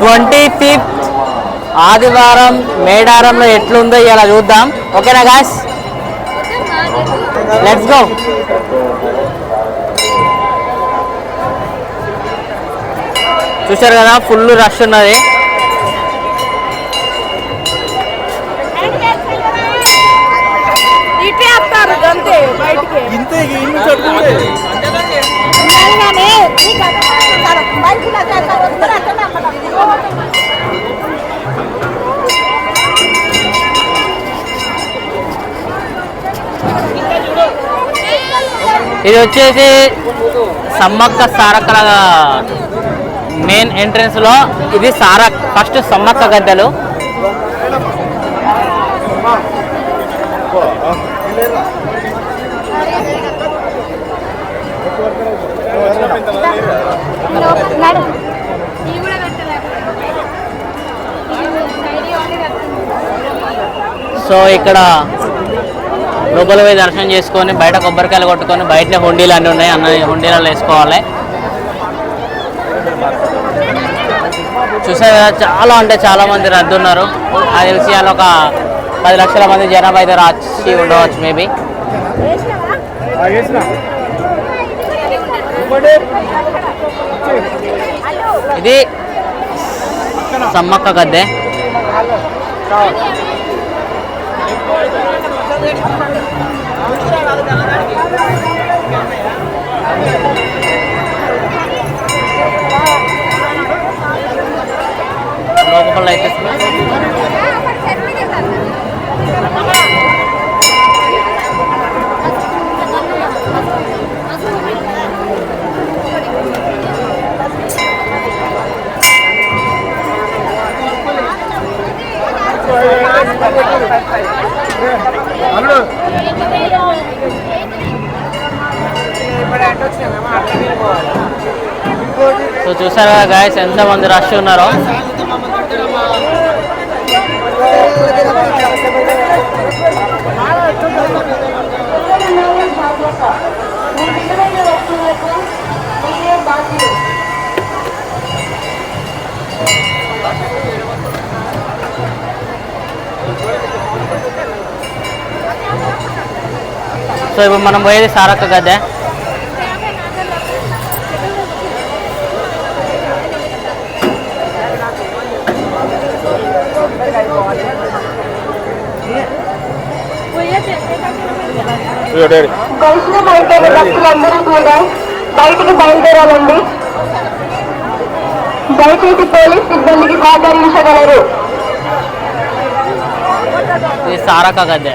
Twenty fifth ఆదివారం మేడారంలో ఎట్లుందో ఇలా చూద్దాం. ఓకేనా గాయస్ లెట్స్ గో చూశారు కదా ఫుల్ రష్ ఉన్నది. ఇంతే ఇది వచ్చేసి సమ్మక్క సారక్కల మెయిన్ ఎంట్రన్స్లో ఇది సారక్ ఫస్ట్ సమ్మక్క గద్దెలు. సో ఇక్కడ లోపల పోయి దర్శనం చేసుకొని బయట కొబ్బరికాయలు కొట్టుకొని బయటనే హుండీలు అన్నీ ఉన్నాయి. అన్న హుండీలలో వేసుకోవాలి. చూసారు కదా చాలా అంటే చాలా మంది రద్దు ఉన్నారు. అది తెలిసి వాళ్ళు ఒక పది లక్షల మంది జనాభా అయితే వచ్చి ఉండవచ్చు మేబీ. ఇది సమ్మక్క గద్దె. సో చూసారు గాయస్ ఎంత మంది రష్ ఉన్నారో? సో ఇప్పుడు మనం పోయేది సారక్క గద్దె దర్శనం అయిపోయిన భక్తులందరూ కూడా బయటికి బయలుదేరాలండి దయచేసి పోలీస్ సిబ్బందికి సహకరించగలరు సారక సారక్క గద్దె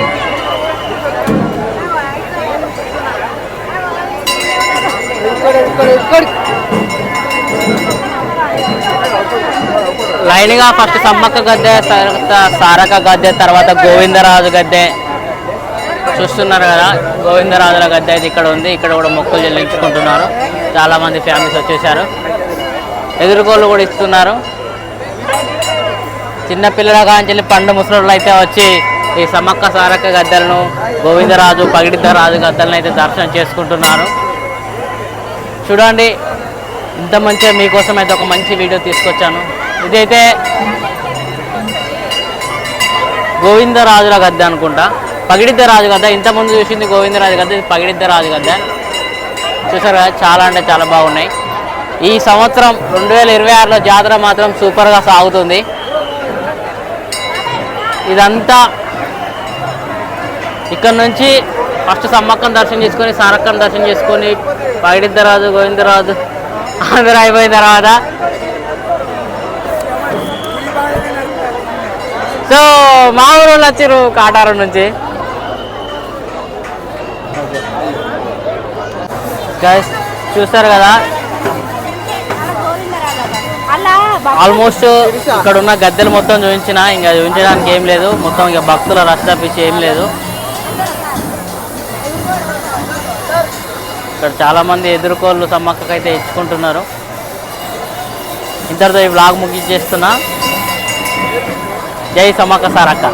లైన్గా ఫస్ట్ సమ్మక్క గద్దె తర్వాత సారక గద్దె తర్వాత గోవిందరాజు గద్దె. చూస్తున్నారు కదా గోవిందరాజుల గద్దె అయితే ఇక్కడ ఉంది. ఇక్కడ కూడా మొక్కులు చెల్లించుకుంటున్నారు. చాలామంది ఫ్యామిలీస్ వచ్చేసారు ఎదురుకోళ్ళు కూడా ఇస్తున్నారు. చిన్నపిల్లల కాంచెల్లి పండు ముసలోళ్ళు అయితే వచ్చి ఈ సమ్మక్క సారక్క గద్దెలను గోవిందరాజు పగిడిద్దరాజు గద్దెలను అయితే దర్శనం చేసుకుంటున్నారు. చూడండి ఇంత మంచిగా మీకోసం అయితే ఒక మంచి వీడియో తీసుకొచ్చాను. ఇదైతే గోవిందరాజుల గద్దె అనుకుంటా. పగిడిద్ద రాజు గద్దె. ఇంతకుముందు చూసింది గోవిందరాజు గద్దె ఇది పగిడిద్ద రాజు గద్దె. చూసారు కదా చాలా అంటే చాలా బాగున్నాయి. ఈ సంవత్సరం రెండు వేల ఇరవై ఆరులో జాతర మాత్రం సూపర్గా సాగుతుంది. ఇదంతా ఇక్కడ నుంచి ఫస్ట్ సమ్మక్కను దర్శనం చేసుకొని సారక్కను దర్శనం చేసుకొని పగిడిద్దరాజు గోవిందరాజు అందరూ అయిపోయిన తర్వాత. సో మా ఊరు వాళ్ళు వచ్చారు కాటారం నుంచి. చూస్తారు కదా? ఆల్మోస్ట్ ఇక్కడ ఉన్న గద్దెలు మొత్తం చూపించిన ఇంకా చూపించడానికి ఏం లేదు. మొత్తం ఇక భక్తుల రష్ తప్పించి ఏం లేదు. ఇక్కడ చాలా మంది ఎదుర్కోళ్ళు సమ్మక్కకైతే ఇచ్చుకుంటున్నారు. ఇంతటితో ఈ బ్లాగ్ ముగించేస్తున్నా జై సమ్మక్క సారక్క.